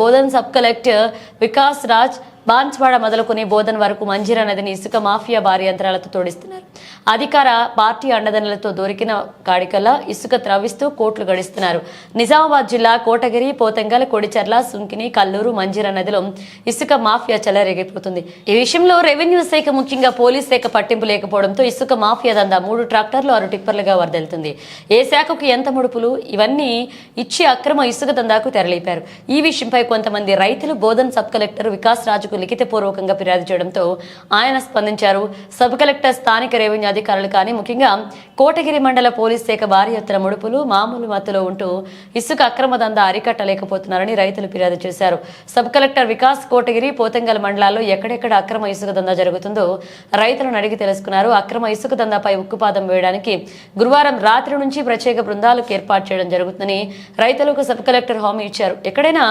Bodhan sub collector Vikas Raj Banswada మొదలుకుని బోధన్ వరకు మంజీరా నదిని ఇసుక మాఫియా భారీ యంత్రాలతో తోడిస్తున్నారు. అధికార పార్టీ అండదండలతో దొరికిన కాడికల్లా ఇసుక త్రవ్విస్తూ కోట్లు గడిస్తున్నారు. నిజామాబాద్ జిల్లా కోటగిరి పోతంగల్ కొడిచర్ల సుంకిని కల్లూరు మంజీరా నదిలో ఇసుక మాఫియా చెలరేగిపోతుంది. ఈ విషయంలో రెవెన్యూ శాఖ ముఖ్యంగా పోలీస్ శాఖ పట్టింపు లేకపోవడంతో ఇసుక మాఫియా దందా మూడు ట్రాక్టర్లు ఆరు టిప్పర్లుగా వరదెళ్తుంది. ఏ శాఖకు ఎంత ముడుపులు? ఇవన్నీ ఇచ్చి అక్రమ ఇసుక దందాకు తెరలేపారు. ఈ విషయంపై కొంతమంది రైతులు బోధన్ సబ్ కలెక్టర్ వికాస్ రాజుకు లిఖితపూర్వకంగా ఫిర్యాదు చేయడంతో ఆయన స్పందించారు. సబ్ కలెక్టర్ స్థానిక రెవెన్యూ అధికారులు కానీ ముఖ్యంగా కోటగిరి మండల పోలీస్ శాఖ భారీ ఎత్తున ముడుపులు మామూలు మత్తులో ఉంటూ ఇసుక అక్రమ దందా అరికట్టలేకపోతున్నారని రైతులు ఫిర్యాదు చేశారు. సబ్ కలెక్టర్ వికాస్ కోటగిరి పోతంగల్ మండలాల్లో ఎక్కడెక్కడ అక్రమ ఇసుక దందా జరుగుతుందో రైతులను అడిగి తెలుసుకున్నారు. అక్రమ ఇసుక దందాపై ఉక్కుపాదం వేయడానికి గురువారం రాత్రి నుంచి ప్రత్యేక బృందాలకు ఏర్పాటు చేయడం జరుగుతుందని రైతులకు సబ్ కలెక్టర్ హామీ ఇచ్చారు. ఎక్కడైనా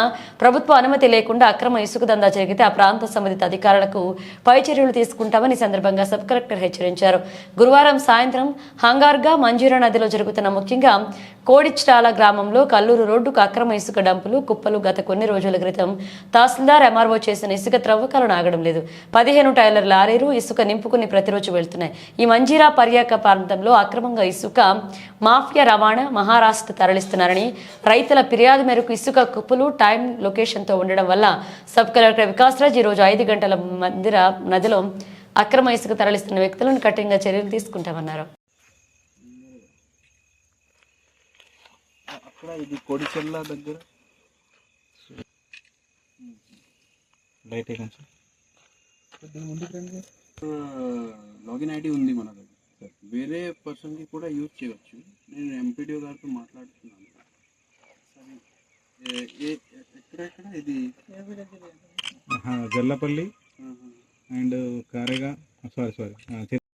ప్రభుత్వ అనుమతి లేకుండా అక్రమ ఇసుక దందా జరిగితే ఆ ప్రాంత సంబంధిత అధికారులకు పై చర్యలు తీసుకుంటామని సందర్భంగా సబ్ కలెక్టర్ హెచ్చరించారు. గురువారం సాయంత్రం హంగార్గా మంజీరా నదిలో జరుగుతున్న ముఖ్యంగా కోడిచ్చాల గ్రామంలో కల్లూరు రోడ్డుకు అక్రమ ఇసుక డంపులు కుప్పలు గత కొన్ని రోజుల క్రితం తహసీల్దార్ ఎంఆర్ఓ చేసిన ఇసుక త్రవ్వకాలను ఆగడం లేదు. పదిహేను టైలర్ లారీలు ఇసుక నింపుకుని ప్రతిరోజు వెళ్తున్నాయి. ఈ మంజీరా పర్యాక ప్రాంతంలో అక్రమంగా ఇసుక మాఫియా రవాణా మహారాష్ట్ర తరలిస్తున్నారని రైతుల ఫిర్యాదు మేరకు ఇసుక కుప్పలు టైం లొకేషన్తో ఉండడం వల్ల సబ్ కలెక్టర్ వికాస్రాజ్ ఈరోజు ఐదు గంటల మందిర నదిలో అక్రమ ఇసుక తరలిస్తున్న వ్యక్తులను కఠినంగా చర్యలు తీసుకుంటామన్నారు. అక్కడ ఇది కొడిచెల్ల దగ్గర. లైట్ లాగిన్ ఐడి ఉంది మన దగ్గర. వేరే పర్సన్కి కూడా యూజ్ చేయవచ్చు నేను ఎంపీడీఓ గారితో మాట్లాడుతున్నాను. సరే. ఏ- ఏ- ఎక్కడ ఎక్కడ? ఇది జల్లపల్లి. అండ్ కారేగా సారీ సారీ